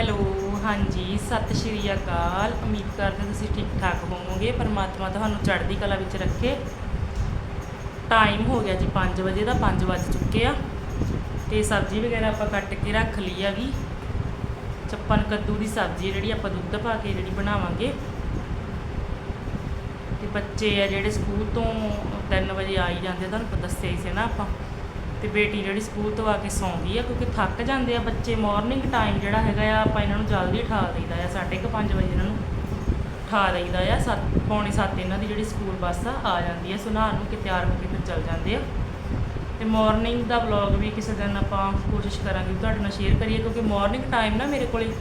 Hello, ਹਾਂਜੀ, ਸਤਿ ਸ਼੍ਰੀ ਅਕਾਲ। ਉਮੀਦ ਕਰਦੇ ਤੁਸੀਂ ਠੀਕ ਠਾਕ ਹੋਵੋਗੇ। ਪਰਮਾਤਮਾ ਤੁਹਾਨੂੰ ਚੜ੍ਹਦੀ ਕਲਾ ਵਿੱਚ ਰੱਖੇ। ਟਾਈਮ ਹੋ ਗਿਆ ਜੀ 5 ਵਜੇ ਦਾ 5 ਵੱਜ ਚੁੱਕੇ ਆ। ਤੇ ਸਬਜ਼ੀ ਵਗੈਰਾ ਆਪਾਂ ਕੱਟ ਕੇ ਰੱਖ ਲਈ ਆ ਹੈਗੀ ਚੱਪਨ ਕੱਦੂ ਦੀ ਸਬਜ਼ੀ ਜਿਹੜੀ ਆਪਾਂ ਦੁੱਧ ਪਾ ਕੇ ਜਿਹੜੀ ਬਣਾਵਾਂਗੇ। ਤੇ ਬੱਚੇ ਆ ਜਿਹੜੇ ਸਕੂਲ ਤੋਂ 3 ਵਜੇ ਆ ਹੀ ਜਾਂਦੇ ਤੁਹਾਨੂੰ ਪਤਾ ਦੱਸਿਆ ਹੀ ਸੀ ਨਾ ਆਪਾਂ। ਤੇ ਬੇਟੀ ਜਿਹੜੀ ਸਕੂਲ ਤੋਂ ਆ ਕੇ ਸੌਂਦੀ ਆ, ਕਿਉਂਕਿ ਥੱਕ ਜਾਂਦੇ ਆ ਬੱਚੇ ਮਾਰਨਿੰਗ ਟਾਈਮ ਜਿਹੜਾ ਹੈਗਾ ਆ, ਆਪਾਂ ਇਹਨਾਂ ਨੂੰ ਜਲਦੀ ਉਠਾ ਦਈਦਾ ਆ 5:30 ਵਜੇ ਇਹਨਾਂ ਨੂੰ ਉਠਾ ਦਈਦਾ ਆ 7 ਪੌਣੇ 7 ਇਹਨਾਂ ਦੀ ਜਿਹੜੀ ਸਕੂਲ ਬੱਸ ਆ ਆ ਜਾਂਦੀ ਆ, ਸੁਨਾਰ ਨੂੰ ਕਿ ਤਿਆਰ ਹੋ ਕੇ ਫਿਰ ਚੱਲ ਜਾਂਦੇ ਆ। ਤੇ ਮਾਰਨਿੰਗ ਦਾ ਵਲੌਗ ਵੀ ਕਿਸੇ ਦਿਨ ਆਪਾਂ ਕੋਸ਼ਿਸ਼ ਕਰਾਂਗੇ ਵੀ ਤੁਹਾਡੇ ਨਾਲ ਸ਼ੇਅਰ ਕਰੀਏ, ਕਿਉਂਕਿ ਮਾਰਨਿੰਗ ਟਾਈਮ ਨਾ ਮੇਰੇ ਕੋਲੇ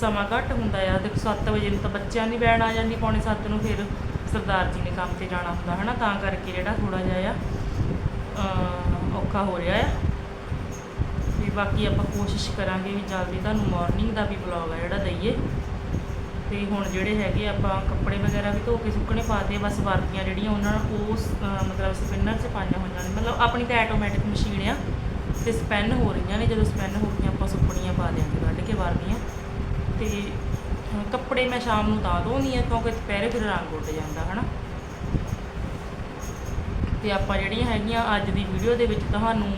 ਸਮਾਂ ਘੱਟ ਹੁੰਦਾ ਆ, ਦੇਖੋ 7 ਵਜੇ ਨੂੰ ਤਾਂ ਬੱਚਿਆਂ ਦੀ ਵੈਨ ਆ ਜਾਂਦੀ, ਪੌਣੇ 7 ਨੂੰ ਫਿਰ ਸਰਦਾਰ ਜੀ ਨੇ ਕੰਮ ਤੇ ਜਾਣਾ ਹੁੰਦਾ, ਹਨਾ? ਤਾਂ ਕਰਕੇ ਜਿਹੜਾ ਥੋੜਾ ਜਿਹਾ ਆ ਔਖਾ ਹੋ ਰਿਹਾ ਆ। ਵੀ ਬਾਕੀ ਆਪਾਂ ਕੋਸ਼ਿਸ਼ ਕਰਾਂਗੇ ਵੀ ਜਲਦੀ ਤੁਹਾਨੂੰ ਮਾਰਨਿੰਗ ਦਾ ਵੀ ਵਲੌਗ ਆ ਜਿਹੜਾ ਦਈਏ। ਤੇ ਹੁਣ ਜਿਹੜੇ ਹੈਗੇ ਆਪਾਂ ਕੱਪੜੇ ਵਗੈਰਾ ਵੀ ਧੋ ਕੇ ਸੁੱਕਣੇ ਪਾਤੇ ਬਸ ਵਰਦੀਆਂ ਜਿਹੜੀਆਂ ਉਹਨਾਂ ਨੂੰ ਉਸ ਮਤਲਬ ਸਪਿਨਰ 'ਚ ਪਾਈਆਂ ਹੋਈਆਂ ਨੇ। ਮਤਲਬ ਆਪਣੀ ਤਾਂ ਆਟੋਮੈਟਿਕ ਮਸ਼ੀਨ ਆ ਤੇ ਸਪੈਨ ਹੋ ਰਹੀਆਂ ਨੇ। ਜਦੋਂ ਸਪੈਨ ਹੋ ਗਈਆਂ ਆਪਾਂ ਸੁੱਕਣੀਆਂ ਪਾ ਦਿਆਂਗੇ, ਕੱਢ ਕੇ ਵਰਦੀਆਂ। ਤੇ ਕੱਪੜੇ ਮੈਂ ਸ਼ਾਮ ਨੂੰ ਤਾਂ ਧੋਣੀ ਆ, ਕਿਉਂਕਿ ਦੁਪਹਿਰੇ ਫਿਰ ਰੰਗ ਉੱਡ ਜਾਂਦਾ, ਹਨਾ? ਤੇ ਆਪਾਂ ਜਿਹੜੀਆਂ ਹੈਗੀਆਂ ਅੱਜ ਦੀ ਵੀਡੀਓ ਦੇ ਵਿੱਚ ਤੁਹਾਨੂੰ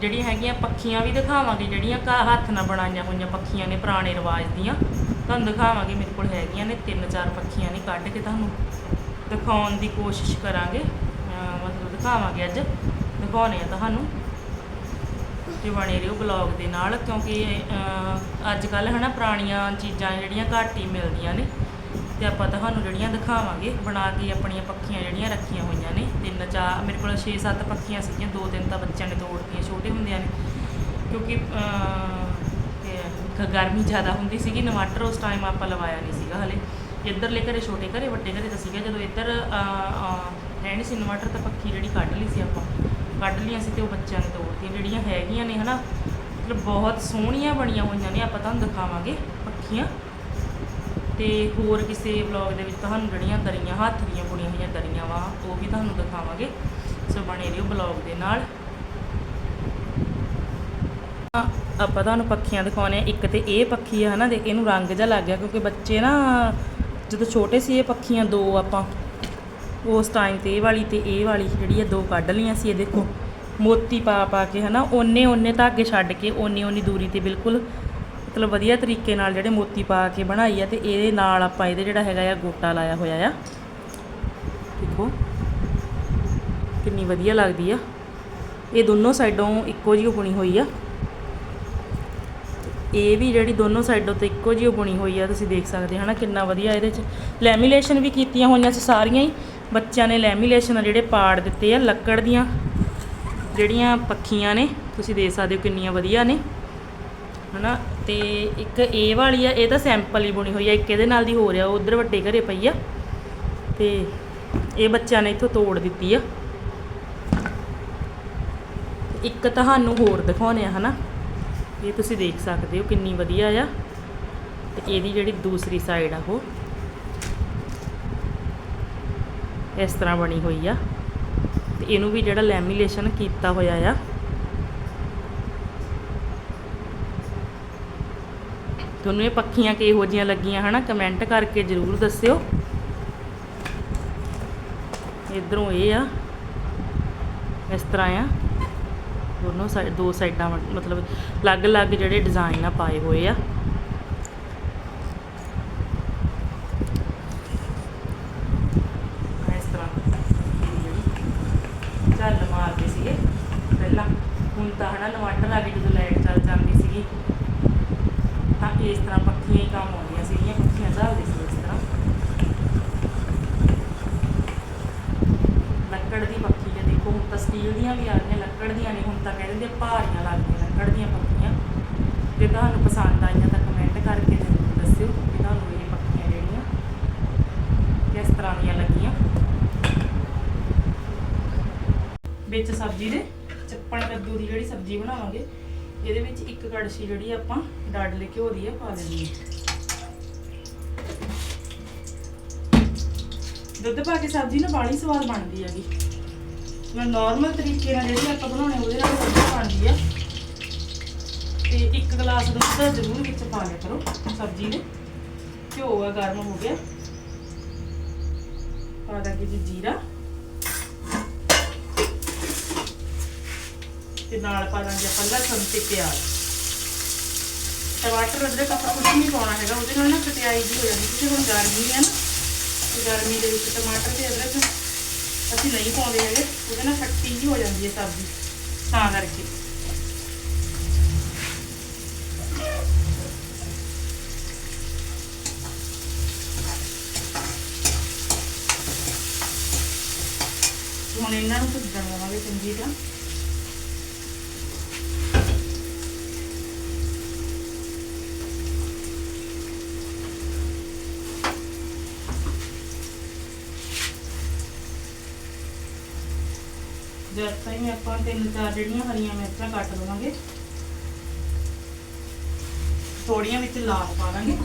ਜਿਹੜੀਆਂ ਹੈਗੀਆਂ ਪੱਖੀਆਂ ਵੀ ਦਿਖਾਵਾਂਗੇ ਜਿਹੜੀਆਂ ਘਰ ਹੱਥ ਨਾਲ ਬਣਾਈਆਂ ਹੋਈਆਂ ਪੱਖੀਆਂ ਨੇ ਪੁਰਾਣੇ ਰਿਵਾਜ ਦੀਆਂ ਤੁਹਾਨੂੰ ਦਿਖਾਵਾਂਗੇ ਮੇਰੇ ਕੋਲ ਹੈਗੀਆਂ ਨੇ ਤਿੰਨ ਚਾਰ ਪੱਖੀਆਂ ਨੇ ਕੱਢ ਕੇ ਤੁਹਾਨੂੰ ਦਿਖਾਉਣ ਦੀ ਕੋਸ਼ਿਸ਼ ਕਰਾਂਗੇ। ਮਤਲਬ ਦਿਖਾਵਾਂਗੇ ਅੱਜ ਦਿਖਾਉਣੇ ਆ ਤੁਹਾਨੂੰ ਤੇ ਬਣੇ ਰਹੋ ਬਲੌਗ ਦੇ ਨਾਲ ਕਿਉਂਕਿ ਅਹ, ਅੱਜ ਕੱਲ ਹਨਾ ਪੁਰਾਣੀਆਂ ਚੀਜ਼ਾਂ ਜਿਹੜੀਆਂ ਘੱਟ ਹੀ ਮਿਲਦੀਆਂ ਨੇ। ਤੇ ਆਪਾਂ ਤੁਹਾਨੂੰ ਜਿਹੜੀਆਂ ਦਿਖਾਵਾਂਗੇ ਬਣਾ ਕੇ ਆਪਣੀਆਂ ਪੱਖੀਆਂ ਜਿਹੜੀਆਂ ਰੱਖੀਆਂ ਹੋਈਆਂ ਨੇ। ਤਿੰਨ ਚਾਰ ਮੇਰੇ ਕੋਲ 6-7 ਪੱਖੀਆਂ ਸੀਗੀਆਂ ਦੋ ਤਿੰਨ ਤਾਂ ਬੱਚਿਆਂ ਨੇ ਤੋੜਤੀਆਂ ਛੋਟੇ ਹੁੰਦਿਆਂ ਨੇ। ਕਿਉਂਕਿ ਅਹ, ਗਰਮੀ ਜ਼ਿਆਦਾ ਹੁੰਦੀ ਸੀਗੀ ਇਨਵਰਟਰ ਉਸ ਟਾਈਮ ਆਪਾਂ ਲਵਾਇਆ ਨਹੀਂ ਸੀਗਾ ਹਲੇ। ਇੱਧਰਲੇ ਘਰੇ ਛੋਟੇ ਘਰੇ ਵੱਡੇ ਘਰੇ ਤਾਂ ਸੀਗਾ। ਜਦੋਂ ਇੱਧਰ ਅਹ, ਹੈ ਨਹੀਂ ਸੀ ਇਨਵਰਟਰ ਤਾਂ ਪੱਖੀ ਜਿਹੜੀ ਕੱਢ ਲਈ ਸੀ ਆਪਾਂ। ਕੱਢ ਲਈਆਂ ਸੀ ਤੇ ਉਹ ਬੱਚਿਆਂ ਨੇ ਤੋੜਤੀਆਂ। ਜਿਹੜੀਆਂ ਹੈਗੀਆਂ ਨੇ ਹਨਾ ਮਤਲਬ ਬਹੁਤ ਸੋਹਣੀਆਂ ਬਣੀਆਂ ਹੋਈਆਂ ਨੇ ਆਪਾਂ ਤੁਹਾਨੂੰ ਦਿਖਾਵਾਂਗੇ ਪੱਖੀਆਂ। ਤੇ ਹੋਰ ਕਿਸੇ ਵਲੌਗ ਦੇ ਵਿੱਚ ਤੁਹਾਨੂੰ ਜਿਹੜੀਆਂ ਦਰੀਆਂ, ਹੱਥ ਦੀਆਂ ਬੁਣੀਆਂ ਹੋਈਆਂ ਦਰੀਆਂ ਵਾ, ਉਹ ਵੀ ਤੁਹਾਨੂੰ ਦਿਖਾਵਾਂਗੇ। ਸੋ ਬਣੇ ਰਹੋ ਵਲੌਗ ਦੇ ਨਾਲ। ਆਪਾਂ ਤੁਹਾਨੂੰ ਪੱਖੀਆਂ ਦਿਖਾਉਣੇ ਆ। ਇੱਕ ਤੇ ਇਹ ਪੱਖੀ ਆ, ਹਨਾ, ਦੇਖ, ਇਹਨੂੰ ਰੰਗ ਜਿਹਾ ਲੱਗ ਗਿਆ, ਕਿਉਂਕਿ ਬੱਚੇ ਨਾ ਜਦੋਂ ਛੋਟੇ ਸੀ ਇਹ ਪੱਖੀਆਂ ਦੋ ਆਪਾਂ, ਉਸ ਟਾਈਮ ਤੇ ਇਹ ਵਾਲੀ ਤੇ ਇਹ ਵਾਲੀ ਜਿਹੜੀ ਆ, ਦੋ ਕੱਢ ਲਈਆਂ ਸੀ ਇਹ ਦੇਖੋ। ਮੋਤੀ ਪਾ ਪਾ ਕੇ, ਹਨਾ ਓਨੇ ਓਨੇ ਧਾਗੇ ਛੱਡ ਕੇ ਓਨੀ ਓਨੀ ਦੂਰੀ ਤੇ ਬਿਲਕੁਲ ਮਤਲਬ ਵਧੀਆ ਤਰੀਕੇ ਨਾਲ ਜਿਹੜੇ ਮੋਤੀ ਪਾ ਕੇ ਬਣਾਈ ਆ ਤੇ ਇਹਦੇ ਨਾਲ ਆਪਾਂ ਇਹਦੇ ਜਿਹੜਾ ਹੈਗਾ ਆ ਗੋਟਾ ਲਾਇਆ ਹੋਇਆ ਆ। ਦੇਖੋ, ਕਿੰਨੀ ਵਧੀਆ ਲੱਗਦੀ ਆ। ਇਹ ਦੋਨੋਂ ਸਾਈਡੋਂ ਇੱਕੋ ਜਿਹੀ ਬੁਣੀ ਹੋਈ ਆ। ਇਹ ਵੀ ਜਿਹੜੀ ਦੋਨੋਂ ਸਾਈਡੋਂ ਤੇ ਇੱਕੋ ਜਿਹੀ ਬੁਣੀ ਹੋਈ ਆ, ਤੁਸੀਂ ਦੇਖ ਸਕਦੇ ਹਨਾ, ਕਿੰਨਾ ਵਧੀਆ ਇਹਦੇ 'ਚ। ਲੈਮੀਨੇਸ਼ਨ ਵੀ ਕੀਤੀਆਂ ਹੋਈਆਂ ਸੀ ਸਾਰੀਆਂ ਹੀ। ਬੱਚਿਆਂ ਨੇ ਲੈਮੀਲੇਸ਼ਨ ਜਿਹੜੇ ਪਾੜ ਦਿੱਤੇ ਆ, ਲੱਕੜ ਦੀਆਂ ਜਿਹੜੀਆਂ ਪੱਖੀਆਂ ਨੇ, ਤੁਸੀਂ ਦੇਖ ਸਕਦੇ ਹੋ ਕਿੰਨੀਆਂ ਵਧੀਆ ਨੇ। ਹਨਾ? ਤੇ ਇੱਕ ਇਹ ਵਾਲੀ ਆ, ਇਹ ਤਾਂ ਸੈਂਪਲ ਹੀ ਬੁਣੀ ਹੋਈ ਆ, ਇੱਕ ਇਹਦੇ ਨਾਲ ਦੀ ਹੋ ਰਿਹਾ ਉਧਰ ਵੱਡੇ ਘਰੇ ਪਈ ਆ। ਤੇ ਇਹ ਬੱਚਿਆਂ ਨੇ ਇੱਥੋਂ ਤੋੜ ਦਿੱਤੀ ਆ। ਇੱਕ ਤੁਹਾਨੂੰ ਹੋਰ ਦਿਖਾਉਣੇ ਆ, ਹਨਾ? ਇਹ ਤੁਸੀਂ ਦੇਖ ਸਕਦੇ ਹੋ ਕਿੰਨੀ ਵਧੀਆ ਆ। ਤੇ ਇਹਦੀ ਜਿਹੜੀ ਦੂਸਰੀ ਸਾਈਡ ਆ ਉਹ। ਇਸ ਤਰ੍ਹਾਂ ਬਣੀ ਹੋਈ ਆ। ਤੇ ਇਹਨੂੰ ਵੀ ਜਿਹੜਾ ਲੈਮੀਨੇਸ਼ਨ ਕੀਤਾ ਹੋਇਆ ਆ ਤੁਹਾਨੂੰ ਇਹ ਪੱਖੀਆਂ ਕਿਹੋ ਜੀਆਂ ਲੱਗੀਆਂ, ਹਨਾ? ਕਮੈਂਟ ਕਰਕੇ ਜਰੂਰ ਦੱਸਿਓ। ਇਧਰੋਂ ਇਹ ਆ, ਇਸ ਤਰ੍ਹਾਂ ਆ। ਦੋਨੋਂ ਸਾਈਡ ਦੋ ਸਾਈਡਾਂ ਮਤਲਬ ਅਲੱਗ-ਅਲੱਗ ਜਿਹੜੇ ਡਿਜ਼ਾਈਨ ਆ ਪਾਏ ਹੋਏ ਆ। ਇਸ ਤਰ੍ਹਾਂ ਜਿਹੜੀ ਚੱਲ ਮਾਰਦੇ ਸੀਗੇ, ਪਹਿਲਾਂ। ਹੁਣ ਤਾਂ, ਹਨਾ ਇਨਵਰਟਰ ਆ ਗਏ ਜਦੋਂ ਲਾਈਟ ਚੱਲ ਜਾਂਦੀ ਸੀਗੀ। ਤਾਂ ਇਸ ਤਰ੍ਹਾਂ ਪੱਖੀਆਂ ਹੀ ਕੰਮ ਆਉਂਦੀਆਂ ਸੀ ਸੀਗੀਆਂ ਪੱਖੀਆਂ ਚੱਲਦੇ ਸੀ ਇਸ ਤਰ੍ਹਾਂ। ਲੱਕੜ ਦੀ ਪੱਖੀ ਜੇ ਦੇਖੋ, ਹੁਣ ਤਾਂ ਸਟੀਲ ਦੀਆਂ ਵੀ ਆ ਰਹੀਆਂ, ਲੱਕੜ ਦੀਆਂ ਨਹੀਂ, ਹੁਣ ਤਾਂ ਕਹਿ ਦਿੰਦੇ ਆ ਭਾਰੀਆਂ ਲੱਗਦੀਆਂ ਲੱਕੜ ਦੀਆਂ ਪੱਖੀਆਂ। ਜੇ ਤੁਹਾਨੂੰ ਪਸੰਦ ਆਈਆਂ ਤਾਂ ਕਮੈਂਟ ਕਰਕੇ ਜ਼ਰੂਰ ਦੱਸਿਓ ਕਿ ਤੁਹਾਨੂੰ ਇਹ ਪੱਖੀਆਂ ਜਿਹੜੀਆਂ ਕਿਸ ਤਰ੍ਹਾਂ ਦੀਆਂ ਲੱਗੀਆਂ। ਵਿੱਚ ਸਬਜ਼ੀ ਦੇ ਚੱਪਣ ਕੱਦੂ ਦੀ ਜਿਹੜੀ ਸਬਜ਼ੀ ਬਣਾਵਾਂਗੇ ਇਹਦੇ ਵਿੱਚ ਇੱਕ ਕੜਛੀ ਜਿਹੜੀ ਆਪਾਂ ਡਾਡਲੇ ਘਿਓ ਦੀ ਆ ਪਾ ਦੇਣੀ ਹੈ। ਦੁੱਧ ਪਾ ਕੇ ਸਬਜ਼ੀ ਨਾ ਬਾੜੀ ਸਵਾਦ ਬਣਦੀ ਹੈਗੀ। ਮੈਂ ਨਾਰਮਲ ਤਰੀਕੇ ਨਾਲ ਜਿਹੜੀ ਆਪਾਂ ਬਣਾਉਣੇ ਉਹਦੇ ਨਾਲ ਸਬਜ਼ੀ ਬਣਦੀ ਆ। ਤੇ ਇੱਕ ਗਲਾਸ ਦੁੱਧ ਦਾ ਜ਼ਰੂਰ ਵਿੱਚ ਪਾ ਲਿਆ ਕਰੋ, ਸਬਜ਼ੀ ਦੇ ਘਿਓ ਆ, ਗਰਮ ਹੋ ਗਿਆ। ਪਾ ਦਾਂਗੇ ਜੀ ਜੀਰਾ। ਤੇ ਨਾਲ ਪਾ ਦਾਂਗੇ ਆਪਾਂ ਲਸਣ ਤੇ ਪਿਆਜ਼ ਟਮਾਟਰ ਅਦਰਕ ਆਪਾਂ ਕੁਝ ਨਹੀਂ ਪਾਉਣਾ ਹੈਗਾ, ਉਹਦੇ ਨਾਲ ਨਾ ਖਟਿਆਈ ਜੀ ਹੋ ਜਾਂਦੀ, ਕਿਉਂਕਿ ਹੁਣ ਗਰਮੀ ਹੈ ਨਾ, ਤੇ ਗਰਮੀ ਦੇ ਵਿੱਚ ਟਮਾਟਰ ਤੇ ਅਦਰਕ ਅਸੀਂ ਨਹੀਂ ਪਾਉਂਦੇ ਹੈਗੇ, ਉਹਦੇ ਨਾਲ ਖੱਟੀ ਜੀ ਹੋ ਜਾਂਦੀ ਹੈ ਸਬਜ਼ੀ, ਤਾਂ ਕਰਕੇ। ਹੁਣ ਇਹਨਾਂ ਨੂੰ ਭੁੱਜਣ ਲਵਾਂਗੇ ਚੰਗੀ ਤਰ੍ਹਾਂ। ਜਦ ਤਾਈਂ ਆਪਾਂ ਤਿੰਨ ਚਾਰ ਜਿਹੜੀਆਂ ਹਰੀਆਂ ਮਿਰਚਾਂ ਕੱਟ ਲਵਾਂਗੇ ਥੋੜੀਆਂ ਵਿੱਚ ਲਾਲ ਪਾ ਦਾਂਗੇ।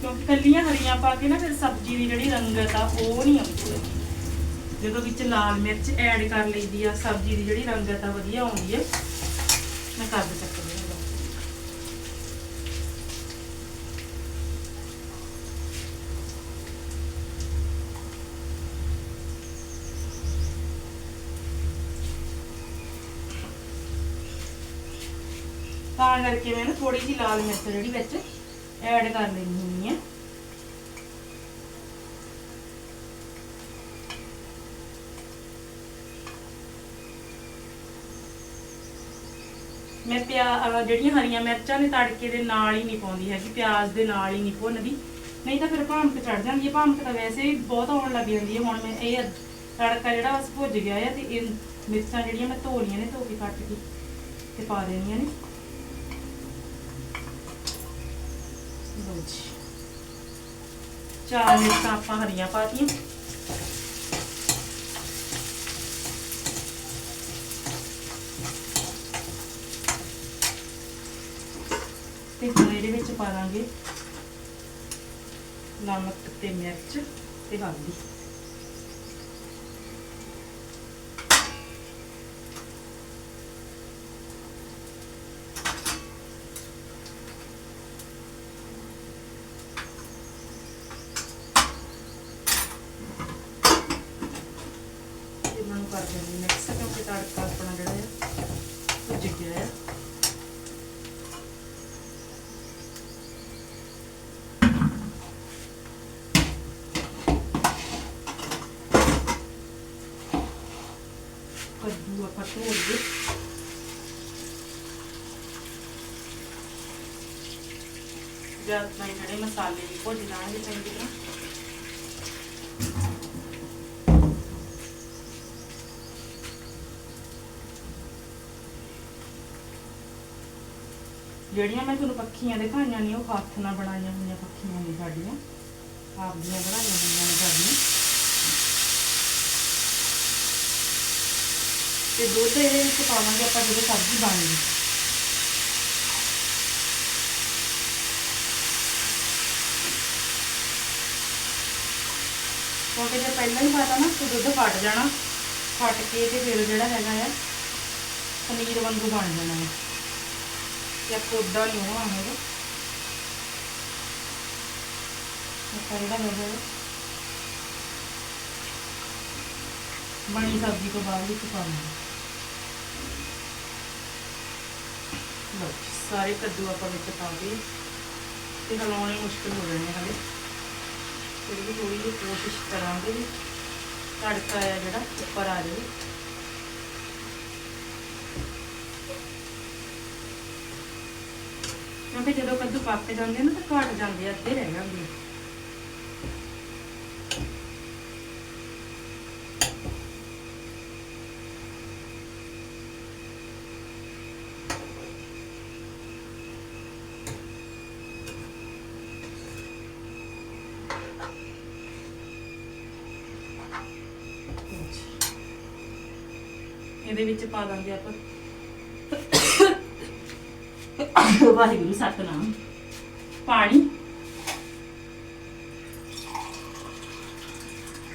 ਕਿਉਂਕਿ ਕੱਲੀਆਂ ਹਰੀਆਂ ਪਾ ਕੇ ਨਾ ਫਿਰ ਸਬਜ਼ੀ ਦੀ ਜਿਹੜੀ ਰੰਗਤ ਆ, ਉਹ ਨਹੀਂ ਆਉਂਦੀ ਜਦੋਂ ਵਿੱਚ ਲਾਲ ਮਿਰਚ ਐਡ ਕਰ ਲਈਦੀ ਆ, ਸਬਜ਼ੀ ਦੀ ਜਿਹੜੀ ਰੰਗਤ ਆ, ਵਧੀਆ ਆਉਂਦੀ ਹੈ ਮੈਂ ਕਰ ਦੇ ਤਾਂ ਕਰਕੇ ਮੈਂ ਨਾ ਥੋੜੀ ਜਿਹੀ ਲਾਲ ਮਿਰਚ ਜਿਹੜੀ ਵਿੱਚ ਐਡ ਕਰ ਲੈਣੀ ਹੁੰਦੀ ਹੈ। ਮੈਂ ਪਿਆ ਜਿਹੜੀਆਂ ਹਰੀਆਂ ਮਿਰਚਾਂ ਨੇ ਤੜਕੇ ਦੇ ਨਾਲ ਹੀ ਨਹੀਂ ਪਾਉਂਦੀ ਹੈਗੀ, ਪਿਆਜ਼ ਦੇ ਨਾਲ ਹੀ ਨਹੀਂ ਭੁੰਨਦੀ। ਨਹੀਂ ਤਾਂ ਫਿਰ ਭਾਂਪ ਚੜ ਜਾਂਦੀ ਹੈ ਭਾਂਪ ਤਾਂ ਵੈਸੇ ਹੀ ਬਹੁਤ ਆਉਣ ਲੱਗ ਜਾਂਦੀ ਹੈ। ਹੁਣ ਮੈਂ ਇਹ ਤੜਕਾ ਜਿਹੜਾ ਬਸ ਭੁੱਜ ਗਿਆ ਹੈ ਤੇ ਇਹ ਮਿਰਚਾਂ ਜਿਹੜੀਆਂ ਮੈਂ ਧੋ ਲਈਆਂ ਨੇ, ਧੋ ਕੇ ਕੱਟ ਕੇ ਤੇ ਪਾ ਦੇਣੀਆਂ ਨੇ। ਲਓ ਜੀ ਚਾਰ ਮਿਰਚਾਂ ਆਪਾਂ ਹਰੀਆਂ ਪਾਤੀਆਂ ਤੇ ਹੁਣ ਇਹਦੇ ਵਿੱਚ ਪਾ ਦਾਂਗੇ ਨਮਕ ਤੇ ਮਿਰਚ ਤੇ ਹਲਦੀ ਇਹਨਾਂ ਨੂੰ ਕਰ ਦਿੰਦੇ ਮਿਕਸ ਕਿਉਂਕਿ ਤੜਕਾ ਆਪਣਾ ਜਿਹੜਾ ਹੈ ਭੁੱਜ ਗਿਆ ਹੈ ਕੱਦੂ ਆਪਾਂ ਧੋ ਲਈਏ ਜਦ ਤੱਕ ਜਿਹੜੇ ਮਸਾਲੇ ਵੀ ਭੁੱਜ ਜਾਣਗੇ ਚੰਗੀ ਤਰ੍ਹਾਂ। ਜਿਹੜੀਆਂ ਮੈਂ ਤੁਹਾਨੂੰ ਪੱਖੀਆਂ ਦਿਖਾਈਆਂ ਨੇ, ਉਹ ਹੱਥ ਨਾਲ ਬਣਾਈਆਂ ਹੋਈਆਂ ਪੱਖੀਆਂ ਨੇ ਸਾਡੀਆਂ। ਆਪਦੀਆਂ ਬਣਾਈਆਂ ਹੋਈਆਂ ਨੇ ਸਾਡੀਆਂ ਤੇ ਦੁੱਧ ਇਹਦੇ ਵਿੱਚ ਪਾਵਾਂਗੇ, ਆਪਾਂ ਜਦੋਂ ਸਬਜ਼ੀ ਬਣ ਗਈ ਕਿਉਂਕਿ ਜੇ ਪਹਿਲਾਂ ਹੀ ਪਾਤਾ ਨਾ, ਤਾਂ ਦੁੱਧ ਫਟ ਜਾਣਾ। ਫਟ ਕੇ ਤੇ ਫਿਰ ਜਿਹੜਾ ਹੈਗਾ ਆ, ਪਨੀਰ ਵਾਂਗੂ ਬਣ ਜਾਣਾ। ਹੈ ਤੇ ਕੋਦਾ ਨਹੀਂ ਹੋਣਾ ਹੈਗਾ ਆਪਾਂ ਜਿਹੜਾ ਹੈਗਾ ਆ, ਬਣੀ ਸਬਜ਼ੀ ਤੋਂ ਬਾਅਦ ਵਿੱਚ ਪਾਉਣਾ ਲਓ ਜੀ, ਸਾਰੇ ਕੱਦੂ ਆਪਾਂ ਵਿੱਚ ਪਾ ਦਈਏ ਤੇ ਹਲਾਉਣੇ ਮੁਸ਼ਕਲ ਹੋ ਜਾਣੇ ਹਲੇ ਫਿਰ ਵੀ ਥੋੜੀ ਜਿਹੀ ਕੋਸ਼ਿਸ਼ ਕਰਾਂਗੇ ਵੀ ਤੜਕਾ ਆ ਜਿਹੜਾ ਉੱਪਰ ਆ ਜਾਵੇ ਕਿਉਂਕਿ ਜਦੋਂ ਕੱਦੂ ਪੱਕ ਜਾਂਦੇ ਆ ਨਾ ਤਾਂ ਘਟ ਜਾਂਦੇ ਆ, ਅੱਧੇ ਰਹਿ ਜਾਂਦੇ ਇਹਦੇ ਵਿੱਚ ਪਾ ਦਾਂਗੇ ਆਪਾਂ ਵਾਹਿਗੁਰੂ, ਸਤਨਾਮ। ਪਾਣੀ।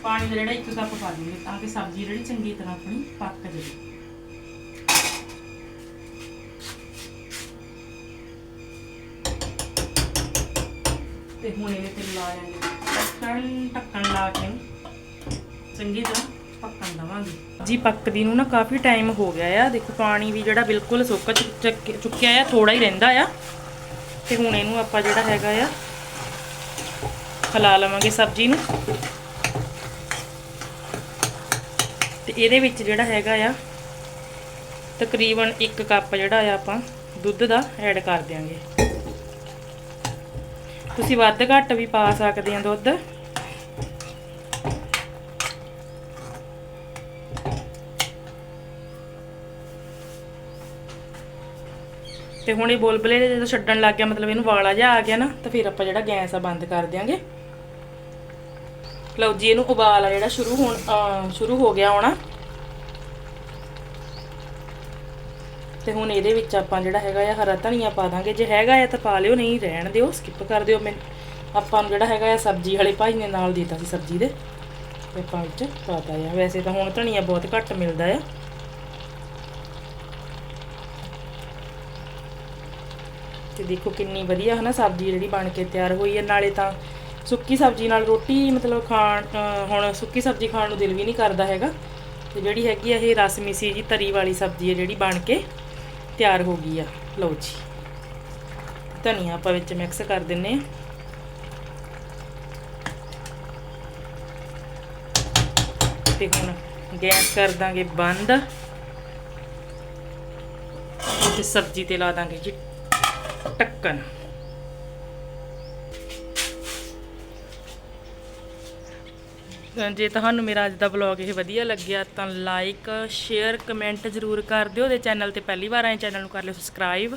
ਪਾਣੀ ਦਾ ਜਿਹੜਾ ਇੱਕ ਕੱਪ ਪਾ ਦਿੰਦੇ ਤਾਂ ਕਿ ਸਬਜ਼ੀ ਜਿਹੜੀ ਚੰਗੀ ਤਰ੍ਹਾਂ ਆਪਣੀ ਪੱਕ ਜਾਵੇ। ਤੇ ਹੁਣ ਇਹਦੇ ਤੇ ਲਾ ਲੈਣੇ ਢੱਕਣ ਢੱਕਣ ਲਾ ਕੇ, ਚੰਗੀ ਤਰ੍ਹਾਂ ਪੱਕਣ ਦਵਾਂਗੇ ਜੀ, ਪੱਕਦੀ ਨੂੰ ਨਾ ਕਾਫੀ ਟਾਈਮ ਹੋ ਗਿਆ ਆ। ਦੇਖੋ, ਪਾਣੀ ਵੀ ਜਿਹੜਾ ਬਿਲਕੁਲ ਸੁੱਕ ਚੁੱਕ- ਚੁੱਕਿਆ ਆ ਥੋੜਾ ਹੀ ਰਹਿੰਦਾ ਆ। ਤੇ ਹੁਣ ਇਹਨੂੰ ਆਪਾਂ ਜਿਹੜਾ ਹੈਗਾ ਆ ਹਿਲਾ ਲਵਾਂਗੇ ਸਬਜ਼ੀ ਨੂੰ। ਤੇ ਇਹਦੇ ਵਿੱਚ ਜਿਹੜਾ ਹੈਗਾ ਆ, ਤਕਰੀਬਨ 1 ਕੱਪ ਜਿਹੜਾ ਆ ਆਪਾਂ ਦੁੱਧ ਦਾ ਐਡ ਕਰ ਦਿਆਂਗੇ। ਤੁਸੀਂ ਵੱਧ ਘੱਟ ਵੀ ਪਾ ਸਕਦੇ ਆ ਦੁੱਧ। ਤੇ ਹੁਣ ਇਹ ਬੁਲਬੁਲੇ ਜਦੋਂ ਛੱਡਣ ਲੱਗ ਗਿਆ, ਮਤਲਬ ਇਹਨੂੰ ਵਾਲਾ ਜਿਹਾ ਆ ਗਿਆ ਨਾ, ਤਾਂ ਫਿਰ ਆਪਾਂ ਜਿਹੜਾ ਗੈਸ ਆ ਬੰਦ ਕਰ ਦਿਆਂਗੇ। ਲਓ ਜੀ, ਇਹਨੂੰ ਉਬਾਲ ਆ ਜਿਹੜਾ ਸ਼ੁਰੂ ਹੋਣ ਸ਼ੁਰੂ ਹੋ ਗਿਆ ਹੋਣਾ। ਤੇ ਹੁਣ ਇਹਦੇ ਵਿੱਚ ਆਪਾਂ ਜਿਹੜਾ ਹੈਗਾ ਆ ਹਰਾ ਧਨੀਆ ਪਾ ਦਾਂਗੇ। ਜੇ ਹੈਗਾ ਆ ਤਾਂ ਪਾ ਲਿਓ, ਨਹੀਂ ਰਹਿਣ ਦਿਓ ਸਕਿਪ ਕਰ ਦਿਓ। ਮੈਂ ਆਪਾਂ ਨੂੰ ਜਿਹੜਾ ਹੈਗਾ ਆ ਸਬਜ਼ੀ ਵਾਲੇ ਭਾਈ ਨੇ ਨਾਲ ਦਿੱਤਾ ਸੀ ਸਬਜ਼ੀ ਦੇ। ਤੇ ਆਪਾਂ ਵਿੱਚ ਪਾਤਾ ਆ। ਵੈਸੇ ਤਾਂ ਹੁਣ ਧਨੀਆ ਬਹੁਤ ਘੱਟ ਮਿਲਦਾ ਆ। ਤੇ ਦੇਖੋ ਕਿੰਨੀ ਵਧੀਆ ਹੈ ਨਾ ਸਬਜ਼ੀ ਜਿਹੜੀ ਬਣ ਕੇ ਤਿਆਰ ਹੋਈ ਹੈ। ਨਾਲੇ ਤਾਂ ਸੁੱਕੀ ਸਬਜ਼ੀ ਨਾਲ ਰੋਟੀ ਮਤਲਬ ਖਾਣ ਹੁਣ ਸੁੱਕੀ ਸਬਜ਼ੀ ਖਾਣ ਨੂੰ ਦਿਲ ਵੀ ਨਹੀਂ ਕਰਦਾ ਹੈਗਾ। ਤੇ ਜਿਹੜੀ ਹੈਗੀ ਆ ਇਹ ਰਸਮੀ ਸੀ ਜੀ, ਤਰੀ ਵਾਲੀ ਸਬਜ਼ੀ ਹੈ ਜਿਹੜੀ ਬਣ ਕੇ ਤਿਆਰ ਹੋ ਗਈ ਆ। ਲਓ ਜੀ, ਧਨੀਆ ਆਪਾਂ ਵਿੱਚ ਮਿਕਸ ਕਰ ਦਿੰਨੇ ਆ। ਤੇ ਹੁਣ ਗੈਸ ਕਰ ਦਾਂਗੇ ਬੰਦ। ਤੇ ਸਬਜ਼ੀ ਤੇ ਲਾ ਦਾਂਗੇ ਜੀ ਢੱਕਣ ਜੇ ਤੁਹਾਨੂੰ ਮੇਰਾ ਅੱਜ ਦਾ ਵਲੌਗ ਇਹ ਵਧੀਆ ਲੱਗਿਆ ਤਾਂ ਲਾਈਕ ਸ਼ੇਅਰ ਕਮੈਂਟ ਜ਼ਰੂਰ ਕਰ ਦਿਓ ਤੇ ਚੈਨਲ ਤੇ ਪਹਿਲੀ ਵਾਰ ਆਏ ਚੈਨਲ ਨੂੰ ਕਰ ਲਿਓ ਸਬਸਕ੍ਰਾਈਬ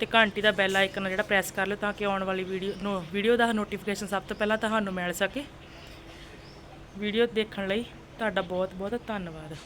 ਤੇ ਘੰਟੀ ਦਾ ਬੈਲ ਆਈਕਨ ਜਿਹੜਾ ਪ੍ਰੈਸ ਕਰ ਲਿਓ ਤਾਂ ਕਿ ਆਉਣ ਵਾਲੀ ਵੀਡੀਓ ਵੀਡੀਓ ਦਾ ਨੋਟੀਫਿਕੇਸ਼ਨ ਸਭ ਤੋਂ ਪਹਿਲਾਂ ਤੁਹਾਨੂੰ ਮਿਲ ਸਕੇ। ਵੀਡੀਓ ਦੇਖਣ ਲਈ ਤੁਹਾਡਾ ਬਹੁਤ ਬਹੁਤ ਧੰਨਵਾਦ।